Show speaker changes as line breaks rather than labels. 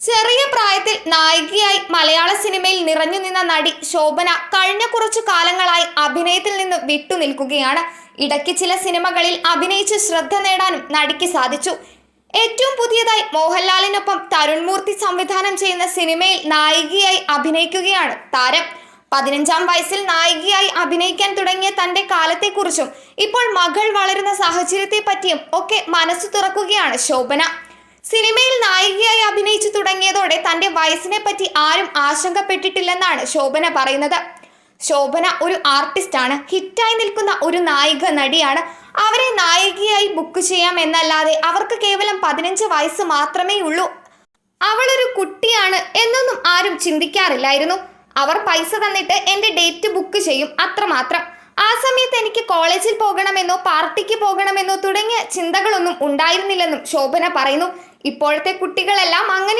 ചെറിയ പ്രായത്തിൽ നായികയായി മലയാള സിനിമയിൽ നിറഞ്ഞു നിന്ന നടി ശോഭന കഴിഞ്ഞ കുറച്ചു കാലങ്ങളായി അഭിനയത്തിൽ നിന്ന് വിട്ടുനിൽക്കുകയാണ് ഇടയ്ക്ക് ചില സിനിമകളിൽ അഭിനയിച്ച് ശ്രദ്ധ നേടാനും നടിക്ക് സാധിച്ചു. ഏറ്റവും പുതിയതായി മോഹൻലാലിനൊപ്പം തരുൺമൂർത്തി സംവിധാനം ചെയ്യുന്ന സിനിമയിൽ നായികയായി അഭിനയിക്കുകയാണ് താരം. പതിനഞ്ചാം വയസ്സിൽ നായികയായി അഭിനയിക്കാൻ തുടങ്ങിയ തന്റെ കാലത്തെക്കുറിച്ചും ഇപ്പോൾ മകൾ വളരുന്ന സാഹചര്യത്തെ പറ്റിയും ഒക്കെ മനസ്സു തുറക്കുകയാണ് ശോഭന. സിനിമയിൽ നായികയായി അഭിനയിച്ചു തുടങ്ങിയതോടെ തന്റെ വയസ്സിനെ പറ്റി ആരും ആശങ്കപ്പെട്ടിട്ടില്ലെന്നാണ് ശോഭന പറയുന്നത്. ശോഭന ഒരു ആർട്ടിസ്റ്റാണ് ഹിറ്റായി നിൽക്കുന്ന ഒരു നായിക നടിയാണ്. അവരെ നായികയായി ബുക്ക് ചെയ്യാം എന്നല്ലാതെ അവർക്ക് കേവലം പതിനഞ്ച് വയസ്സ് മാത്രമേ ഉള്ളൂ. അവളൊരു കുട്ടിയാണ് എന്നൊന്നും ആരും ചിന്തിക്കാറില്ലായിരുന്നു. അവർ പൈസ തന്നിട്ട് എന്റെ ഡേറ്റ് ബുക്ക് ചെയ്യും അത്രമാത്രം. ആ സമയത്ത് എനിക്ക് കോളേജിൽ പോകണമെന്നോ പാർട്ടിക്ക് പോകണമെന്നോ തുടങ്ങിയ ചിന്തകളൊന്നും ഉണ്ടായിരുന്നില്ലെന്നും ശോഭന പറയുന്നു. ഇപ്പോഴത്തെ കുട്ടികളെല്ലാം അങ്ങനെ